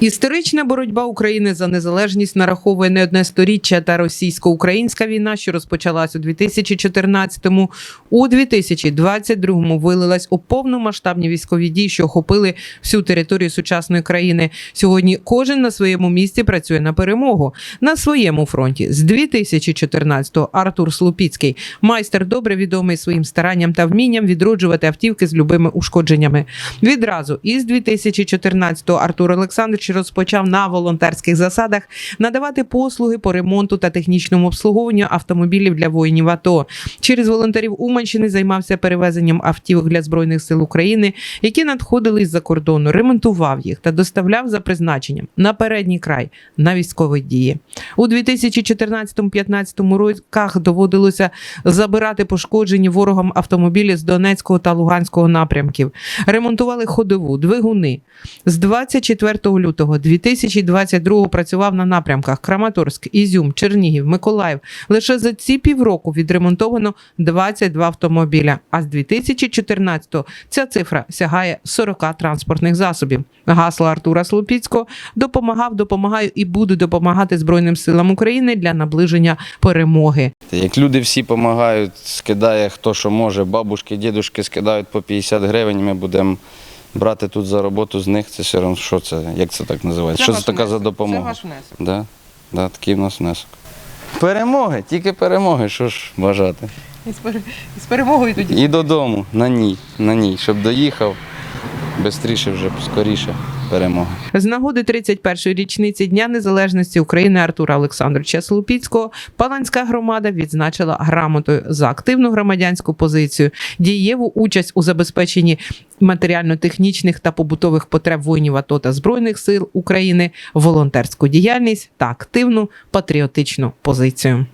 Історична боротьба України за незалежність нараховує не одне сторіччя та російсько-українська війна, що розпочалась у 2014-му, у 2022-му вилилась у повномасштабні військові дії, що охопили всю територію сучасної країни. Сьогодні кожен на своєму місці працює на перемогу на своєму фронті. З 2014-го Артур Слупіцький, майстер добре відомий своїм старанням та вмінням відроджувати автівки з любими ушкодженнями. Відразу із 2014-го Артур Олександрович розпочав на волонтерських засадах надавати послуги по ремонту та технічному обслуговуванню автомобілів для воїнів АТО. Через волонтерів Уманщини займався перевезенням автівок для збройних сил України, які надходили з-за кордону, ремонтував їх та доставляв за призначенням на передній край на військові дії. У 2014-15 роках доводилося забирати пошкоджені ворогом автомобілі з Донецького та Луганського напрямків. Ремонтували ходову, двигуни. З 24 лютого 2022 працював на напрямках Краматорськ, Ізюм, Чернігів, Миколаїв. Лише за ці півроку відремонтовано 22 автомобіля. А з 2014 ця цифра сягає 40 транспортних засобів. Гасло Артура Слупіцького допомагав, допомагаю і буду допомагати Збройним силам України для наближення перемоги. Як люди всі допомагають, скидає хто що може, бабушки, дідушки скидають по 50 гривень, ми будемо брати тут за роботу з них. Це все одно, що це, як це так називається? що це така за допомога? внесок. Да, да, такий в нас внесок. Перемоги, тільки перемоги, що ж бажати. з перемогою тоді. І додому, на ній, на ній, щоб доїхав, швидше вже, скоріше перемога. З нагоди 31-ї річниці Дня Незалежності України Артура Олександровича Слупіцького Паланська громада відзначила грамотою за активну громадянську позицію, дієву участь у забезпеченні матеріально-технічних та побутових потреб воїнів АТО та Збройних сил України, волонтерську діяльність та активну патріотичну позицію.